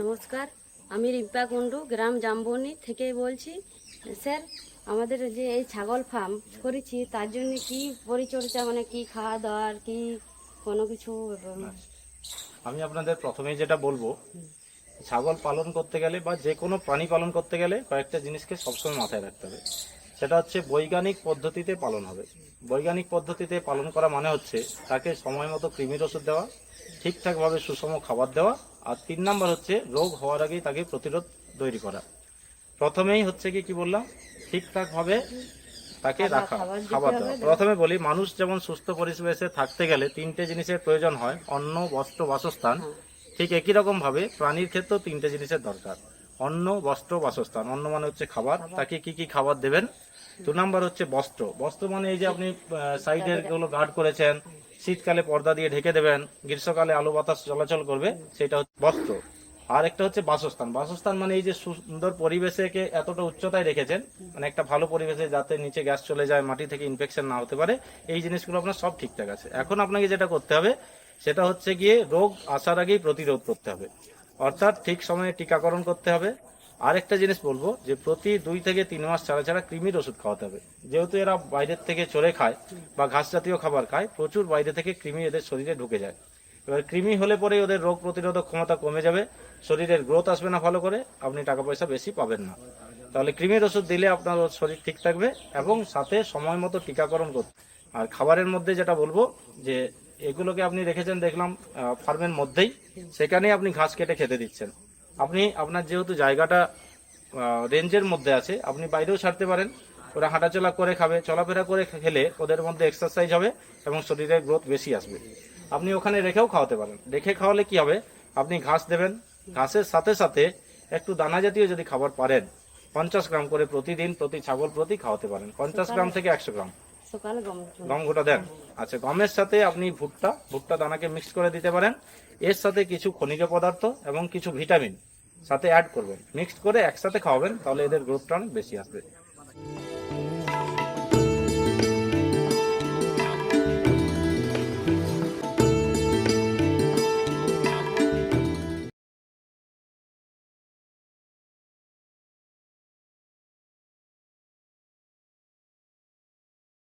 নমস্কার, আমি রিম্পা কুণ্ডু, গ্রাম জাম্বনি থেকে বলছি। স্যার, আমাদের যে এই ছাগল ফার্ম করেছি, তার জন্য কি পরিচর্যা মানে কি খাওয়া দাওয়ার, কি কোনো কিছু? আমি আপনাদের প্রথমেই যেটা বলব, ছাগল পালন করতে গেলে বা যে কোনো প্রাণী পালন করতে গেলে কয়েকটা জিনিসকে সবসময় মাথায় রাখতে হবে। সেটা হচ্ছে বৈজ্ঞানিক পদ্ধতিতে পালন হবে। বৈজ্ঞানিক পদ্ধতিতে পালন করা মানে হচ্ছে তাকে সময় মতো কৃমির ওষুধ দেওয়া ঠিকঠাকভাবে সুষম খাবার দেওয়া আর তিন নাম্বার হচ্ছে রোগ হওয়ার আগেই তাকে প্রতিরোধ তৈরি করা। প্রথমেই হচ্ছে কি কি বললাম? ঠিকঠাকভাবে তাকে রাখা খাবার দেওয়া। প্রথমে বলি মানুষ যেমন সুস্থ পরিবেশে থাকতে গেলে তিনটে জিনিসের প্রয়োজন হয় অন্ন বস্ত্র বাসস্থান। হ্যাঁ। ঠিক একই রকম ভাবে প্রাণীর ক্ষেত্রেও তিনটে জিনিসের দরকার। অন্ন বস্ত্র বাসস্থান। অন্ন মানে হচ্ছে খাবার। তাকে কি কি খাবার দেবেন? দু নাম্বার হচ্ছে বস্ত্র। বস্ত্র মানে এই যে আপনি সাইডেরগুলো গার্ড করেছেন শীতকালে পর্দা দিয়ে ঢেকে দেবেন গ্রীষ্মকালে আলো বাতাস চলাচল করবে সেটা হচ্ছে বস্ত্র। আর একটা হচ্ছে বাসস্থান। বাসস্থান মানে এই যে সুন্দর পরিবেশে এতটা উচ্চতায় রেখেছেন মানে একটা ভালো পরিবেশে যাতে নিচে গ্যাস চলে যায় মাটি থেকে ইনফেকশন না হতে পারে এই জিনিসগুলো আপনার সব ঠিকঠাক আছে। এখন আপনাকে যেটা করতে হবে সেটা হচ্ছে গিয়ে রোগ আসার আগেই প্রতিরোধ করতে হবে। অর্থাৎ ঠিক সময়ে টিকাকরণ করতে হবে। আরেকটা জিনিস বলব যে প্রতি দুই থেকে তিন মাস ছাড়া ছাড়া কৃমির ওষুধ খাওয়াতে হবে। যেহেতু এরা বাইরের থেকে চড়ে খায় বা ঘাস জাতীয় খাবার খায়, প্রচুর বাইরে থেকে কৃমি এদের শরীরে ঢুকে যায়। এবার কৃমি হলে পরে ওদের রোগ প্রতিরোধক ক্ষমতা কমে যাবে, শরীরের গ্রোথ আসবে না ভালো করে, আপনি টাকা পয়সা বেশি পাবেন না। তাহলে কৃমির ওষুধ দিলে আপনার শরীর ঠিক থাকবে এবং সাথে সময় মতো টিকাকরণ করতে আর খাবারের মধ্যে যেটা বলব যে এগুলোকে আপনি রেখেছেন দেখলাম ফার্মের মধ্যেই। সেখানেই আপনি ঘাস কেটে খেতে দিচ্ছেন। আপনি আপনার যেহেতু জায়গাটা রেঞ্জের মধ্যে আছে আপনি বাইরেও ছাড়তে পারেন। ওরা হাঁটাচলা করে খাবে চলাফেরা করে খেলে ওদের মধ্যে এক্সারসাইজ হবে এবং শরীরের গ্রোথ বেশি আসবে। আপনি ওখানে রেখেও খাওয়াতে পারেন। রেখে খাওয়ালে কি হবে? আপনি ঘাস দেবেন। ঘাসের সাথে সাথে একটু দানা জাতীয় যদি খাবার পারেন পঞ্চাশ গ্রাম করে প্রতিদিন প্রতি ছাগল প্রতি খাওয়াতে পারেন। পঞ্চাশ গ্রাম থেকে একশো গ্রাম। সকালে গম গম দেন। আচ্ছা গমের সাথে আপনি ভুট্টা ভুট্টা দানাকে মিক্স করে দিতে পারেন। এর সাথে কিছু খনিজ পদার্থ এবং কিছু ভিটামিন সাথে অ্যাড করবেন। মিক্সড করে একসাথে খাওয়াবেন, তাহলে এদের গ্রোথটা অনেক বেশি আসবে।